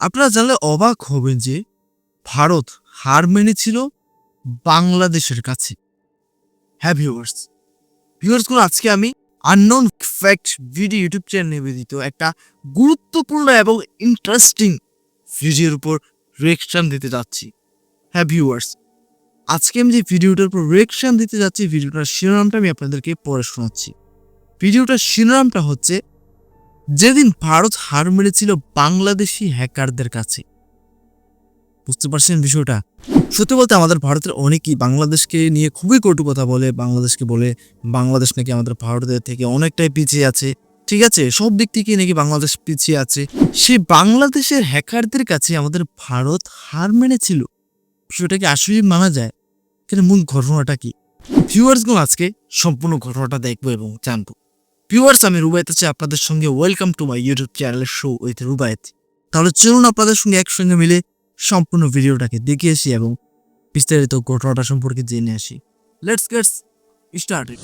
আপনারা জানলে অবাক হবেন যে ভারত হার মেনেছিল বাংলাদেশের কাছে। হ্যাঁ ভিউয়ার্স ভিউয়ার্সগুলো আজকে আমি unknown fact video YouTube channel নিবেদিত একটা গুরুত্বপূর্ণ এবং ইন্টারেস্টিং ভিডিওর উপর রিয়েকশন দিতে যাচ্ছি। হ্যাঁ ভিউয়ার্স আজকে আমি যে ভিডিওটার উপর রিয়েকশন দিতে যাচ্ছি ভিডিওটার শিরোনামটা আমি আপনাদেরকে পড়ে শোনাচ্ছি। ভিডিওটার শিরোনামটা হচ্ছে যেদিন ভারত হার মেরেছিল বাংলাদেশি হ্যাকারদের কাছে। বুঝতে পারছেন বিষয়টা? সত্যি বলতে আমাদের ভারতের অনেকেই বাংলাদেশকে নিয়ে খুবই কটু কথা বলে, বাংলাদেশকে বলে, বাংলাদেশ নাকি আমাদের ভারতের থেকে অনেকটাই পিছিয়ে আছে। ঠিক আছে, সব দিক থেকে নাকি বাংলাদেশ পিছিয়ে আছে। সেই বাংলাদেশের হ্যাকারদের কাছে আমাদের ভারত হার মেনেছিল। বিষয়টা কি আসলেই মানা যায়? কিন্তু মূল ঘটনাটা কি? ভিউয়ার্সগুলো আজকে সম্পূর্ণ ঘটনাটা দেখব এবং জানব। ভিউয়ার্স আমি রুবায়ত আছি আপনাদের সঙ্গে। ওয়েলকাম টু মাই ইউটিউব চ্যানেলের শো উইথ রুবায়ত তাহলে চলুন আপনাদের সঙ্গে একসঙ্গে মিলে সম্পূর্ণ ভিডিওটাকে দেখে আসি এবং বিস্তারিত ঘটনাটা সম্পর্কে জেনে আসি। লেটস গেটস স্টার্টেড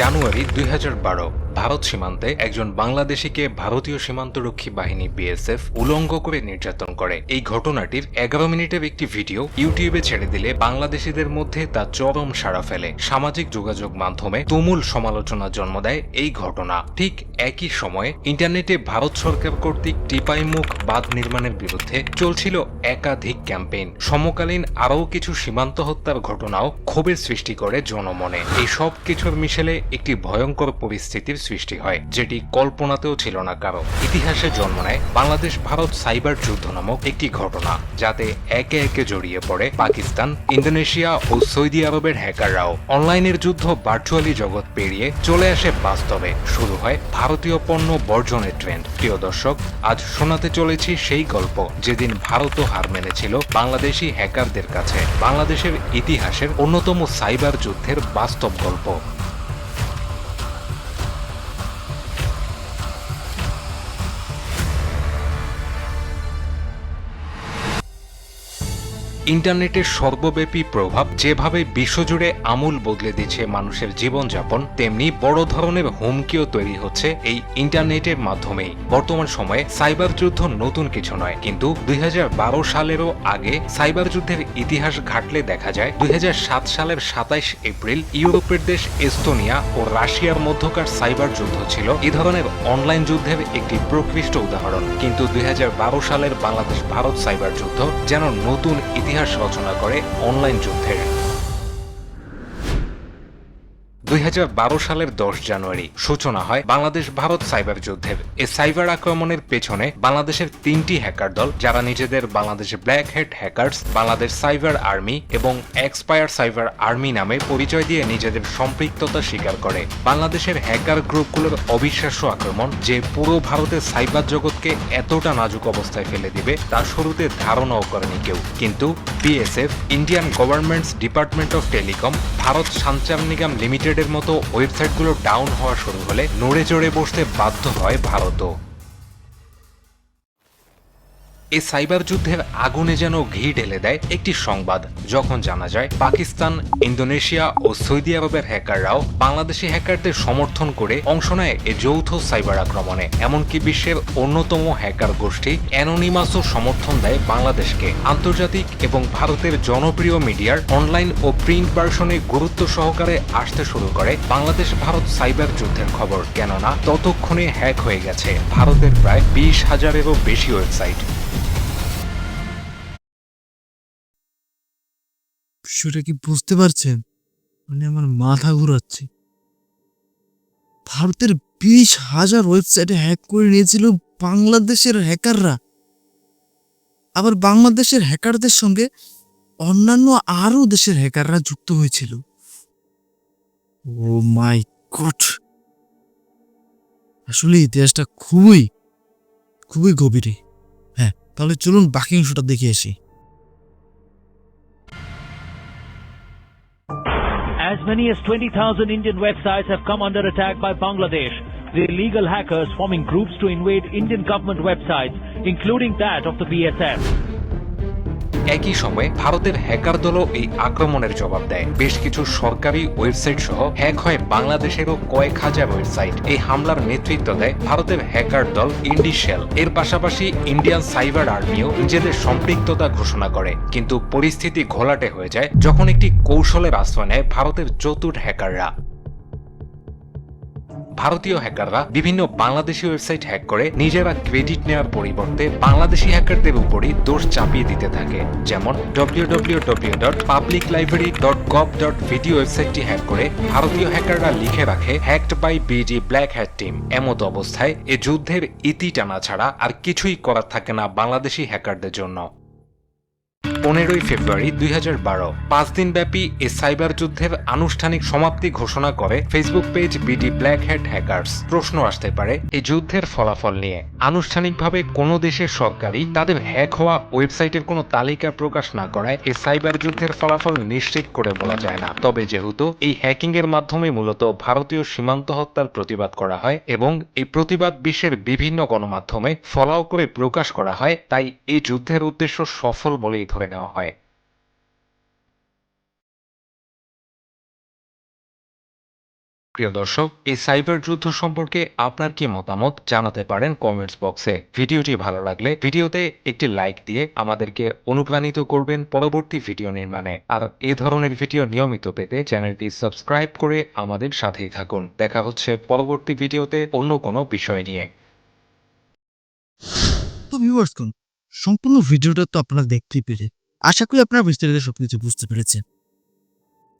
জানুয়ারি দুই হাজার বারো, ভারত সীমান্তে একজন বাংলাদেশিকে ভারতীয় সীমান্তরক্ষী বাহিনী বিএসএফ উলঙ্গ করে নির্যাতন করে। এই ঘটনাটির এগারো মিনিটের একটি ভিডিও ইউটিউবে ছেড়ে দিলে বাংলাদেশিদের মধ্যে তা চরম সাড়া ফেলে। সামাজিক যোগাযোগ মাধ্যমে তুমুল সমালোচনা জন্ম দেয় এই ঘটনা। ঠিক একই সময়ে ইন্টারনেটে ভারত সরকার কর্তৃক টিপাইমুখ বাঁধ নির্মাণের বিরুদ্ধে চলছিল একাধিক ক্যাম্পেইন। সমকালীন আরও কিছু সীমান্ত হত্যার ঘটনাও ক্ষোভের সৃষ্টি করে জনমনে। এই সব কিছুর মিশেলে একটি ভয়ঙ্কর পরিস্থিতির সৃষ্টি হয়, যেটি কল্পনাতেও ছিল না কারও। ইতিহাসে জন্ম নেয় বাংলাদেশ ভারত সাইবার যুদ্ধ নামক একটি ঘটনা, যাতে একে একে জড়িয়ে পড়ে পাকিস্তান, ইন্দোনেশিয়া ও সৌদি আরবের হ্যাকাররাও। অনলাইনের যুদ্ধ ভার্চুয়ালি জগৎ পেরিয়ে চলে আসে বাস্তবে। শুরু হয় ভারতীয় পণ্য বর্জনের ট্রেন্ড। প্রিয় দর্শক, আজ শোনাতে চলেছি সেই গল্প, যেদিন ভারতও হার মেনেছিল বাংলাদেশি হ্যাকারদের কাছে। বাংলাদেশের ইতিহাসের অন্যতম সাইবার যুদ্ধের বাস্তব গল্প। ইন্টারনেটের সর্বব্যাপী প্রভাব যেভাবে বিশ্বজুড়ে আমূল বদলে দিচ্ছে মানুষের জীবনযাপন, তেমনি বড় ধরনের হুমকিও তৈরি হচ্ছে এই ইন্টারনেটের মাধ্যমেই। বর্তমান সময়ে সাইবার যুদ্ধ নতুন কিছু নয়, কিন্তু দুই হাজার বারো সালেরও আগে সাইবার যুদ্ধের ইতিহাস ঘাটলে দেখা যায়, দুই হাজার সাত সালের সাতাইশ এপ্রিল ইউরোপের দেশ এস্তোনিয়া ও রাশিয়ার মধ্যকার সাইবার যুদ্ধ ছিল এ ধরনের অনলাইন যুদ্ধের একটি প্রকৃষ্ট উদাহরণ। কিন্তু দুই হাজার বারো সালের বাংলাদেশ ভারত সাইবার যুদ্ধ যেন নতুন ইতিহাস রচনা করে অনলাইন যুদ্ধের দুই হাজার বারো সালের দশ জানুয়ারি সূচনা হয় বাংলাদেশ ভারত সাইবার যুদ্ধের। এই সাইবার আক্রমণের পেছনে বাংলাদেশের তিনটি হ্যাকার দল, যারা নিজেদের Bangladesh black head hackers Bangladesh cyber army এবং এক্সপায়ার সাইবার আর্মি নামে পরিচয় দিয়ে নিজেদের সম্পৃক্ততা স্বীকার করে। বাংলাদেশের হ্যাকার গ্রুপগুলোর অবিশ্বাস্য আক্রমণ যে পুরো ভারতের সাইবার জগৎকে এতটা নাজুক অবস্থায় ফেলে দিবে, তা শুরুতে ধারণাও করেনি কেউ। কিন্তু BSF Indian governments department of telecom Bharat Sanchar Nigam লিমিটেডের মতো ওয়েবসাইটগুলো ডাউন হওয়া শুরু হলে নড়ে চড়ে বসতে বাধ্য হয় ভারতও। এই সাইবার যুদ্ধের আগুনে যেন ঘি ঢেলে দেয় একটি সংবাদ। যখন জানা যায়, পাকিস্তান, ইন্দোনেশিয়া ও সৌদি আরবের হ্যাকাররাও বাংলাদেশি হ্যাকারদের সমর্থন করে অংশ নেয় এ যৌথ সাইবার আক্রমণে। এমনকি বিশ্বের অন্যতম হ্যাকার গোষ্ঠী অ্যানোনিমাসও সমর্থন দেয় বাংলাদেশকে। আন্তর্জাতিক এবং ভারতের জনপ্রিয় মিডিয়ার অনলাইন ও প্রিন্ট ভার্সনে গুরুত্ব সহকারে আসতে শুরু করে বাংলাদেশ ভারত সাইবার যুদ্ধের খবর। কেননা, ততক্ষণে হ্যাক হয়ে গেছে। ভারতের প্রায় বিশ হাজারেরও বেশি ওয়েবসাইট। বিষয়টা কি বুঝতে পারছেন? মানে আমার মাথা ঘুরাচ্ছে। ভারতের বিশ হাজার ওয়েবসাইটে হ্যাক করে নিয়েছিল বাংলাদেশের হ্যাকাররা। আবার বাংলাদেশের হ্যাকারদের সঙ্গে অন্যান্য আরও দেশের হ্যাকাররা যুক্ত হয়েছিল। Oh my god! আসলে ইতিহাসটা খুবই খুবই গভীরে। হ্যাঁ তাহলে চলুন বাকি অংশটা দেখে আসি। As many as 20,000 Indian websites have come under attack by Bangladesh, the illegal hackers forming groups to invade Indian government websites, including that of the BSF. একই সময়ে ভারতের হ্যাকার দলও এই আক্রমণের জবাব দেয়। বেশ কিছু সরকারি ওয়েবসাইট সহ হ্যাক হয় বাংলাদেশেরও কয়েক হাজার ওয়েবসাইট এই হামলার নেতৃত্ব দেয় ভারতের হ্যাকার দল ইন্ডিশেল। এর পাশাপাশি ইন্ডিয়ান সাইবার আর্মিও নিজেদের সম্পৃক্ততা ঘোষণা করে। কিন্তু পরিস্থিতি ঘোলাটে হয়ে যায় যখন একটি কৌশলের আশ্রয় নেয় ভারতের চতুর হ্যাকাররা। ভারতীয় হ্যাকাররা বিভিন্ন বাংলাদেশি ওয়েবসাইট হ্যাক করে নিজেরা ক্রেডিট নেওয়ার পরিবর্তে বাংলাদেশি হ্যাকারদের উপরই দোষ চাপিয়ে দিতে থাকে। যেমন www.publiclibrary.gov.vd ওয়েবসাইটটি হ্যাক করে ভারতীয় হ্যাকাররা লিখে রাখে hacked by BD black hat team এমত অবস্থায় এ যুদ্ধের ইতি টানা ছাড়া আর কিছুই করার থাকে না বাংলাদেশি হ্যাকারদের জন্য। পনেরোই ফেব্রুয়ারি দুই হাজার বারো। পাঁচ দিন ব্যাপী এ সাইবার যুদ্ধের আনুষ্ঠানিক সমাপ্তি ঘোষণা করে Facebook page BD black hat hackers প্রশ্ন আসতে পারে এই যুদ্ধের ফলাফল নিয়ে। আনুষ্ঠানিকভাবে কোনো দেশের সরকারই তাদের হ্যাক হওয়া ওয়েবসাইটের কোনো তালিকা প্রকাশ না করায় এই সাইবার যুদ্ধের ফলাফল নিশ্চিত করে বলা যায় না। তবে যেহেতু এই হ্যাকিং এর মাধ্যমে মূলত ভারতীয় সীমান্ত হত্যার প্রতিবাদ করা হয় এবং এই প্রতিবাদ বিশ্বের বিভিন্ন গণমাধ্যমে ফলাও করে প্রকাশ করা হয়, তাই এই যুদ্ধের উদ্দেশ্য সফল বলেই ধরে নেওয়া হয়। প্রিয় দর্শক, এই সাইবার যুদ্ধ সম্পর্কে আপনার কি মতামত জানাতে পারেন কমেন্টস বক্সে ভিডিওটি ভালো লাগলে ভিডিওতে একটি লাইক দিয়ে আমাদেরকে অনুপ্রাণিত করবেন পরবর্তী ভিডিও নির্মাণে। আর এই ধরনের ভিডিও নিয়মিত পেতে চ্যানেলটি সাবস্ক্রাইব করে আমাদের সাথেই থাকুন। দেখা হচ্ছে পরবর্তী ভিডিওতে অন্য কোনো বিষয় নিয়ে। তো ভিউয়ার্স সম্পূর্ণ ভিডিওটা তো আপনারা দেখতেই পেরে আশা করি আপনারা বিস্তারিত সবকিছু বুঝতে পেরেছেন।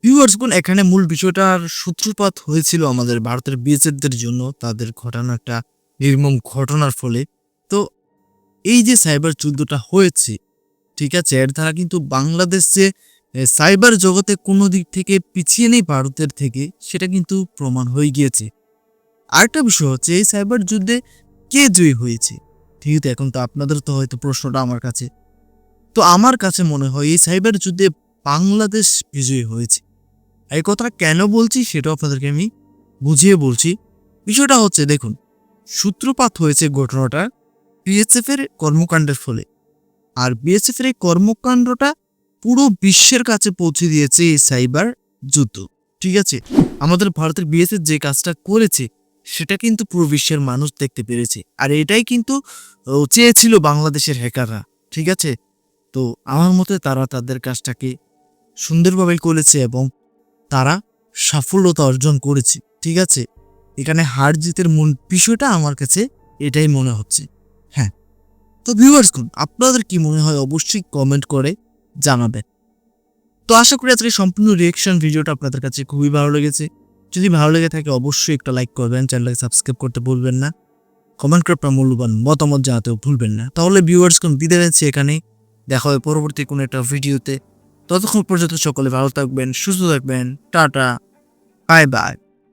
ভিউয়ার্স কোন এখানে মূল বিষয়টার সূত্রপাত হয়েছিল আমাদের ভারতের বিএসএফদের জন্য, তাদের ঘটানো একটা নির্মম ঘটনার ফলে। তো এই যে সাইবার যুদ্ধটা হয়েছে, ঠিক আছে, এর দ্বারা কিন্তু বাংলাদেশ যে সাইবার জগতে কোনো দিক থেকে পিছিয়ে নেই ভারতের থেকে, সেটা কিন্তু প্রমাণ হয়ে গিয়েছে। আরেকটা বিষয় হচ্ছে, এই সাইবার যুদ্ধে কে জয়ী হয়েছে? ঠিক আছে, এখন তো আপনাদের তো হয়তো প্রশ্নটা আমার কাছে। তো আমার কাছে মনে হয় এই সাইবার যুদ্ধে বাংলাদেশ বিজয়ী হয়েছে। এই কথাটা কেন বলছি সেটাও আপনাদেরকে আমি বুঝিয়ে বলছি। বিষয়টা হচ্ছে, দেখুন, সূত্রপাত হয়েছে ঘটনাটা বিএসএফ এর কর্মকাণ্ডের ফলে। আর বিএসএফ এর এই কর্মকাণ্ডটা পুরো বিশ্বের কাছে পৌঁছে দিয়েছে এই সাইবার যুদ্ধ, ঠিক আছে? আমাদের ভারতের বিএসএফ যে কাজটা করেছে, সেটা কিন্তু পুরো বিশ্বের মানুষ দেখতে পেরেছে। আর এটাই কিন্তু চেয়েছিল বাংলাদেশের হ্যাকাররা, ঠিক আছে? তো আমার মতে তারা তাদের কাজটাকে সুন্দরভাবে করেছে এবং তারা সাফল্যতা অর্জন করেছে, ঠিক আছে? এখানে হার জিতের মূল বিষয়টা আমার কাছে এটাই মনে হচ্ছে। হ্যাঁ। তো ভিউয়ার্স কোন আপনাদের কি মনে হয় অবশ্যই কমেন্ট করে জানাবেন। তো আশা করি আজকে সম্পূর্ণ রিয়েকশন ভিডিওটা আপনাদের কাছে খুবই ভালো লেগেছে। যদি ভালো লেগে থাকে অবশ্যই একটা লাইক করবেন, চ্যানেলটাকে সাবস্ক্রাইব করতে ভুলবেন না। কমেন্ট করে আপনার মূল্যবান মতামত জানাতেও ভুলবেন না। তাহলে ভিউয়ার্স কোন বিদায় নিচ্ছি এখানে দেখা হবে পরবর্তী কোনো একটা ভিডিওতে। ততক্ষণ পর্যন্ত সকলে ভালো থাকবেন, সুস্থ থাকবেন, টাটা বাই বাই